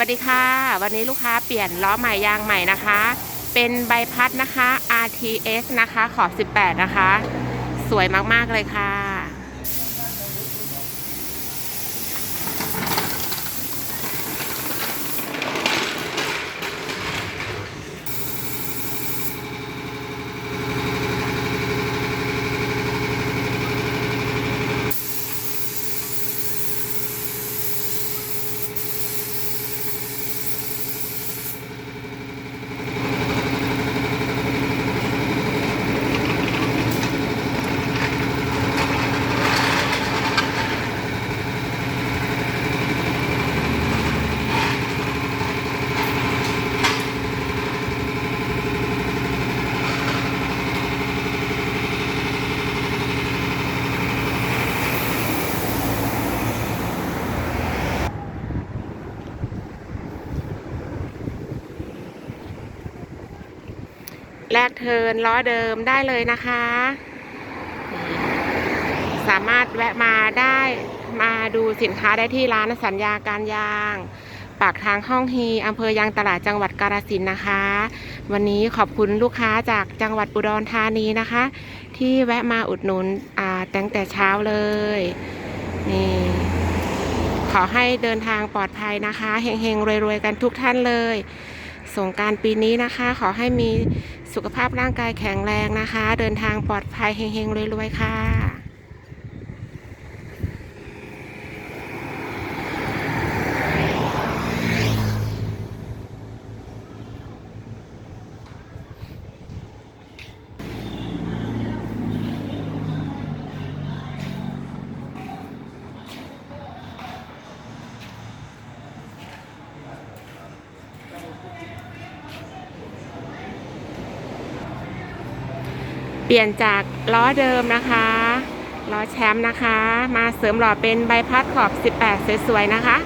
วัสดีค่ะ วันนี้ลูกค้าเปลี่ยนล้อใหม่ยางใหม่นะคะ เป็นใบพัดนะคะ RTS นะคะ ขอบ 18 นะคะ สวยมาก ๆ เลยค่ะ แลกเทินล้อเดิมได้เลยนะคะ สามารถแวะมาได้มาดูสินค้าได้ที่ร้านสัญญาการยาง ปากทางห้องฮีอำเภอยางตลาดจังหวัดกาฬสินนะคะ วันนี้ขอบคุณลูกค้าจากจังหวัดอุดรธานีนะคะ ที่แวะมาอุดหนุนตั้งแต่เช้าเลยนี่ขอให้เดินทางปลอดภัยนะคะเฮงๆรวยๆกันทุกท่านเลย สงการปีนี้นะคะ ขอให้มีสุขภาพร่างกายแข็งแรงนะคะ เดินทางปลอดภัยเฮงๆรวยๆค่ะ เปลี่ยนจากล้อเดิมนะคะล้อแชมป์นะคะ มาเสริมหล่อเป็นใบพัดขอบ 18 สวยๆนะคะ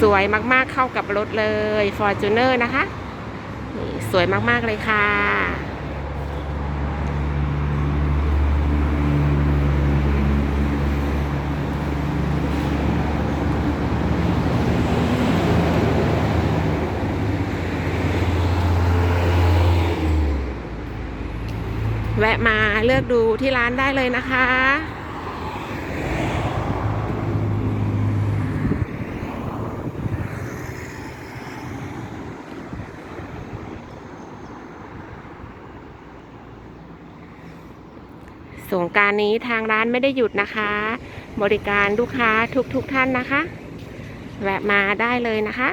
สวยมากๆเข้ากับรถเลย Fortuner นะคะ สวยมากๆเลยค่ะ แวะมาเลือกดูที่ร้านได้เลยนะคะ สงการนี้ทางร้านไม่ได้หยุดนะคะ บริการลูกค้าทุกๆทท่านนะคะ แวะมาได้เลยนะคะ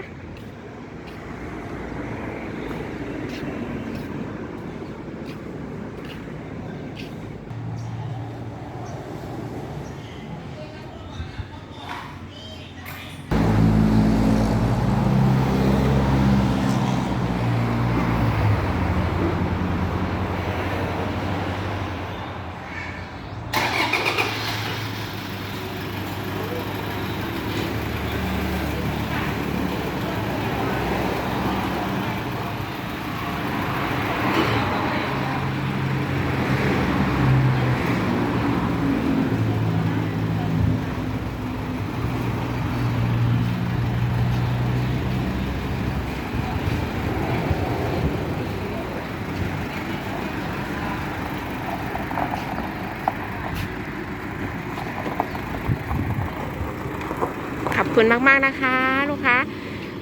คุณมากๆนะคะ ลูกค้า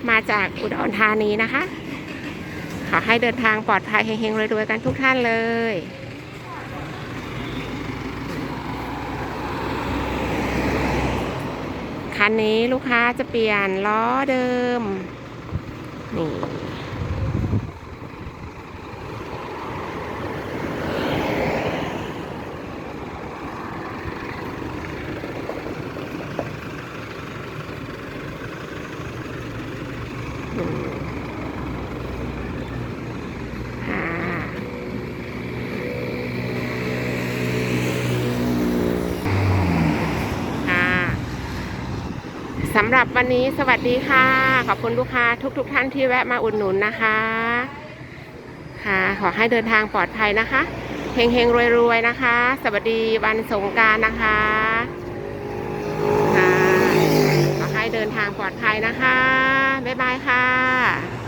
มาจากอุดรธานีนะคะ ขอให้เดินทางปลอดภัยเฮงๆรวยๆกันทุกท่านเลยคันนี้ลูกค้าจะเปลี่ยนล้อเดิมนี่ สำหรับวันนี้สวัสดีค่ะ ขอบคุณลูกค้าทุกๆทท่านที่แวะมาอุดหนุนนะคะ ค่ะ ขอให้เดินทางปลอดภัยนะคะเฮงเฮงรวยๆนะคะ สวัสดีวันสงการนะคะค่ะขอให้เดินทางปลอดภัยนะคะ บ๊ายบายค่ะ